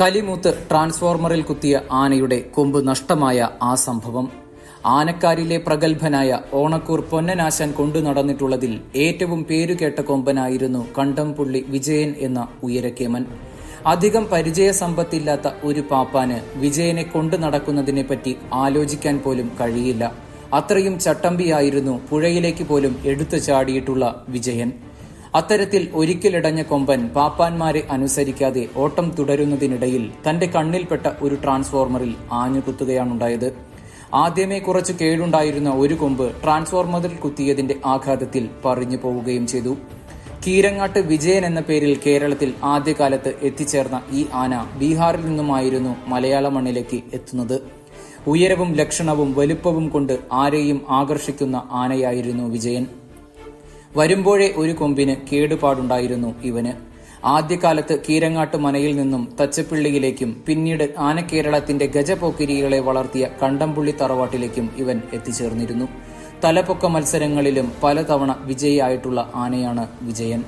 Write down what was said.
കലിമൂത്ത് ട്രാൻസ്ഫോർമറിൽ കുത്തിയ ആനയുടെ കൊമ്പ് നഷ്ടമായ ആ സംഭവം. ആനക്കാരിലെ പ്രഗത്ഭനായ ഓണക്കൂർ പൊന്നനാശാൻ കൊണ്ടു നടന്നിട്ടുള്ളതിൽ ഏറ്റവും പേരുകേട്ട കൊമ്പനായിരുന്നു കണ്ടംപുള്ളി വിജയൻ എന്ന ഉയരക്കേമൻ. അധികം പരിചയസമ്പത്തില്ലാത്ത ഒരു പാപ്പാന് വിജയനെ കൊണ്ടു നടക്കുന്നതിനെപ്പറ്റി ആലോചിക്കാൻ പോലും കഴിയില്ല. അത്രയും ചട്ടമ്പിയായിരുന്നു പുഴയിലേക്ക് പോലും എടുത്തു ചാടിയിട്ടുള്ള വിജയൻ. അത്തരത്തിൽ ഒരിക്കലിടഞ്ഞ കൊമ്പൻ പാപ്പാന്മാരെ അനുസരിക്കാതെ ഓട്ടം തുടരുന്നതിനിടയിൽ തന്റെ കണ്ണിൽപ്പെട്ട ഒരു ട്രാൻസ്ഫോർമറിൽ ആഞ്ഞുകുത്തുകയാണുണ്ടായത്. ആദ്യമേ കുറച്ച് കേടുണ്ടായിരുന്ന ഒരു കൊമ്പ് ട്രാൻസ്ഫോർമറിൽ കുത്തിയതിന്റെ ആഘാതത്തിൽ പറഞ്ഞു പോവുകയും ചെയ്തു. കീരങ്ങാട്ട് വിജയൻ എന്ന പേരിൽ കേരളത്തിൽ ആദ്യകാലത്ത് എത്തിച്ചേർന്ന ഈ ആന ബീഹാറിൽ നിന്നുമായിരുന്നു മലയാള മണ്ണിലേക്ക് എത്തുന്നത്. ഉയരവും ലക്ഷണവും വലുപ്പവും കൊണ്ട് ആരെയും ആകർഷിക്കുന്ന ആനയായിരുന്നു വിജയൻ. വരുമ്പോഴേ ഒരു കൊമ്പിന് കേടുപാടുണ്ടായിരുന്നു ഇവന്. ആദ്യകാലത്ത് കീരങ്ങാട്ട് മനയിൽ നിന്നും തച്ചപ്പിള്ളിയിലേക്കും പിന്നീട് ആനക്കേരളത്തിന്റെ ഗജപോക്കിരികളെ വളർത്തിയ കണ്ടംപുള്ളി തറവാട്ടിലേക്കും ഇവൻ എത്തിച്ചേർന്നിരുന്നു. തലപ്പൊക്ക മത്സരങ്ങളിലും പലതവണ വിജയിയായിട്ടുള്ള ആനയാണ് വിജയൻ.